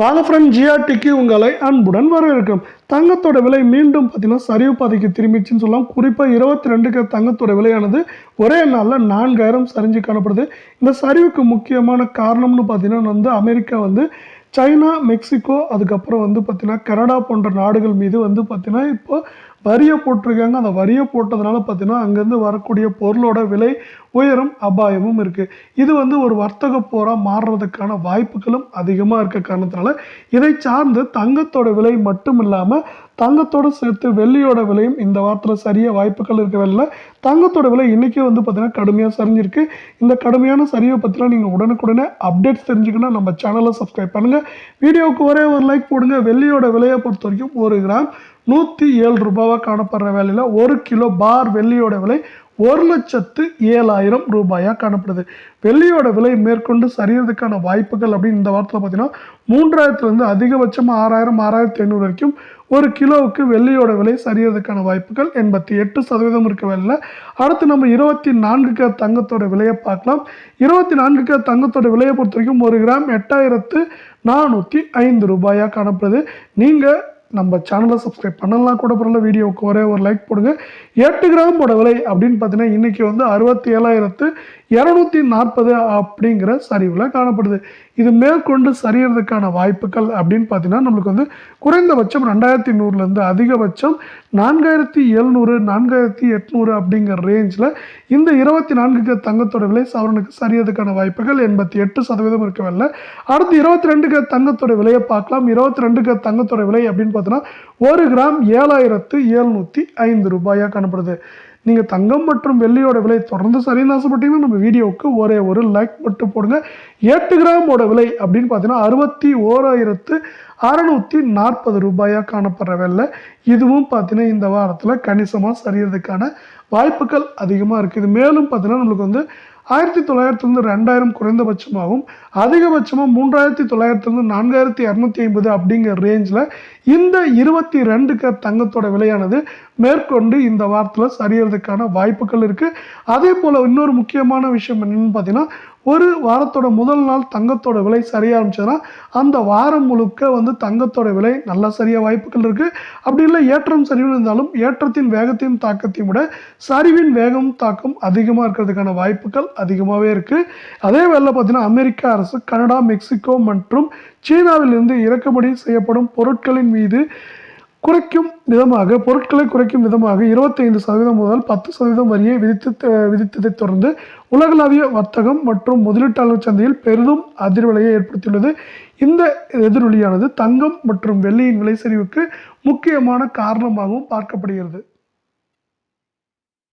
வாங்க ஃப்ரெண்ட் ஜிஆர்டிக்கு உங்களை அன்புடன் வரவேற்கும் தங்கத்தோட விலை மீண்டும் பார்த்தீங்கன்னா சரிவு பாதைக்கு திரும்பிச்சுன்னு சொல்லலாம். குறிப்பாக இருபத்தி ரெண்டுக்கு தங்கத்தோட விலையானது ஒரே நாளில் நான்காயிரம் சரிஞ்சு காணப்படுது. இந்த சரிவுக்கு முக்கியமான காரணம்னு பார்த்தீங்கன்னா வந்து அமெரிக்கா வந்து சைனா மெக்சிகோ அதுக்கப்புறம் வந்து பார்த்தீங்கன்னா கனடா போன்ற நாடுகள் மீது வந்து பார்த்திங்கன்னா இப்போ வரியை போட்டிருக்காங்க. அந்த வரியை போட்டதுனால பார்த்தீங்கன்னா அங்கேருந்து வரக்கூடிய பொருளோட விலை உயரும் அபாயமும் இருக்குது இது வந்து ஒரு வர்த்தக போராக மாறுறதுக்கான வாய்ப்புகளும் அதிகமாக இருக்க காரணத்தினால இதை சார்ந்து தங்கத்தோட விலை மட்டும் இல்லாமல் தங்கத்தோடு சேர்த்து வெள்ளியோட விலையும் இந்த வாரத்தில் சரிய வாய்ப்புகள் இருக்கவில்லை தங்கத்தோட விலை இன்றைக்கி வந்து பார்த்திங்கன்னா கடுமையாக சரிஞ்சிருக்கு. இந்த கடுமையான சரிவை பற்றிலாம் நீங்கள் உடனுக்குடனே அப்டேட்ஸ் தெரிஞ்சுக்கணும். நம்ம சேனலை சப்ஸ்கிரைப் பண்ணுங்கள் வீடியோவுக்கு ஒரே ஒரு லைக் போடுங்க. வெள்ளியோட விலையை பொறுத்த வரைக்கும் ஒரு கிராம் நூற்றி ஏழு ரூபாவாக காணப்படுற வேலையில் ஒரு கிலோ பார் வெள்ளியோட விலை ஒரு லட்சத்து ஏழாயிரம் ரூபாயாக காணப்படுது. வெள்ளியோட விலை மேற்கொண்டு சரியறதுக்கான வாய்ப்புகள் அப்படின்னு இந்த வாரத்தில் பார்த்தீங்கன்னா மூன்றாயிரத்துலேருந்து அதிகபட்சமாக ஆறாயிரம் ஆறாயிரத்தி ஐநூறு வரைக்கும் ஒரு கிலோவுக்கு வெள்ளியோட விலை சரியறதுக்கான வாய்ப்புகள் எண்பத்தி எட்டு சதவீதம் இருக்க வேலை அடுத்து நம்ம இருபத்தி நான்கு நான்குக்கு தங்கத்தோட விலையை பார்க்கலாம். இருபத்தி நான்கு நான்குக்கு தங்கத்தோட விலையை பொறுத்த வரைக்கும் ஒரு கிராம் எட்டாயிரத்து நானூற்றி ஐந்து ரூபாயாக காணப்படுது. நீங்கள் நம்ம சேனலை சப்ஸ்கிரைப் பண்ணலாம் கூட பரவாயில்ல வீடியோவுக்கு ஒரே ஒரு லைக் போடுங்க. எட்டு கிராமோட விலை அப்படின்னு பார்த்தீங்கன்னா இன்றைக்கி வந்து அறுபத்தி ஏழாயிரத்து இரநூத்தி நாற்பது அப்படிங்கிற சரிவில் காணப்படுது. இது மேற்கொண்டு சரியறதுக்கான வாய்ப்புகள் அப்படின்னு பார்த்தீங்கன்னா நம்மளுக்கு வந்து குறைந்தபட்சம் ரெண்டாயிரத்தி நூறுலேருந்து அதிகபட்சம் நான்காயிரத்தி எழுநூறு நான்காயிரத்தி எட்நூறு அப்படிங்கிற ரேஞ்சில் இந்த இருபத்தி நான்குக்கு தங்கத்தோட விலை சவரனுக்கு சரியறதுக்கான வாய்ப்புகள் எண்பத்தி எட்டு சதவீதம் இருக்கவில்லை அடுத்து இருபத்தி ரெண்டுக்கு தங்கத்தோட விலையை பார்க்கலாம். இருபத்தி ரெண்டுக்கு தங்கத்தோட விலை அப்படின்னு பார்த்தீங்கன்னா ஒரு கிராம் ஏழாயிரத்து எழுநூற்றி ஐந்து ரூபாயாக காணப்படுது. நீங்கள் தங்கம் மற்றும் வெள்ளியோட விலை தொடர்ந்து சரின்னு ஆசைப்பட்டீங்கன்னா நம்ம வீடியோவுக்கு ஒரே ஒரு லைக் மட்டும் போடுங்க. எட்டு கிராமோட விலை அப்படின்னு பார்த்தீங்கன்னா அறுபத்தி ஓராயிரத்து அறநூற்றி நாற்பது ரூபாயாக காணப்படுற வெள்ளை இதுவும் பார்த்தீங்கன்னா இந்த வாரத்தில் கணிசமாக சரியறதுக்கான வாய்ப்புகள் அதிகமாக இருக்குது. மேலும் பார்த்தீங்கன்னா நம்மளுக்கு வந்து ஆயிரத்தி தொள்ளாயிரத்துலேருந்து ரெண்டாயிரம் குறைந்தபட்சமாகவும் அதிகபட்சமாக மூன்றாயிரத்தி தொள்ளாயிரத்துலேருந்து நான்காயிரத்தி இரநூத்தி ஐம்பது அப்படிங்கிற ரேஞ்சில் இந்த இருபத்தி ரெண்டுக்கு தங்கத்தோட விலையானது மேற்கொண்டு இந்த வாரத்தில் சரியறதுக்கான வாய்ப்புகள் இருக்குது அதே போல் இன்னொரு முக்கியமான விஷயம் என்னென்னு பார்த்தீங்கன்னா ஒரு வாரத்தோட முதல் நாள் தங்கத்தோட விலை சரிய ஆரம்பிச்சதுன்னா அந்த வாரம் முழுக்க வந்து தங்கத்தோட விலை நல்லா சரிய வாய்ப்புகள் இருக்குது அப்படி இல்லை ஏற்றம் சரிவு இருந்தாலும் ஏற்றத்தின் வேகத்தையும் தாக்கத்தையும் விட சரிவின் வேகம் தாக்கம் அதிகமாக இருக்கிறதுக்கான வாய்ப்புகள் அதிகமாகவே இருக்குது அதே வேளை பார்த்தீங்கன்னா அமெரிக்க அரசு கனடா மெக்சிகோ மற்றும் சீனாவிலிருந்து இறக்குமதி செய்யப்படும் பொருட்களின் மீது குறைக்கும் விதமாக பொருட்களை குறைக்கும் விதமாக இருபத்தைந்து சதவீதம் முதல் பத்து சதவீதம் வரியை விதித்து விதித்ததைத் தொடர்ந்து உலகளாவிய வர்த்தகம் மற்றும் முதலீட்டாளர் சந்தையில் பெரிதும் அதிர்வலையை ஏற்படுத்தியுள்ளது. இந்த எதிரொலியானது தங்கம் மற்றும் வெள்ளியின் விலை சரிவுக்கு முக்கியமான காரணமாகவும் பார்க்கப்படுகிறது.